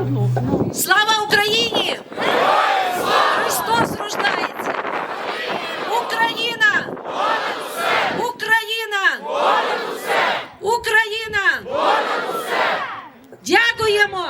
одну. Слава Україні! Христос рождається! Україна! Україна! Україна! Дякуємо!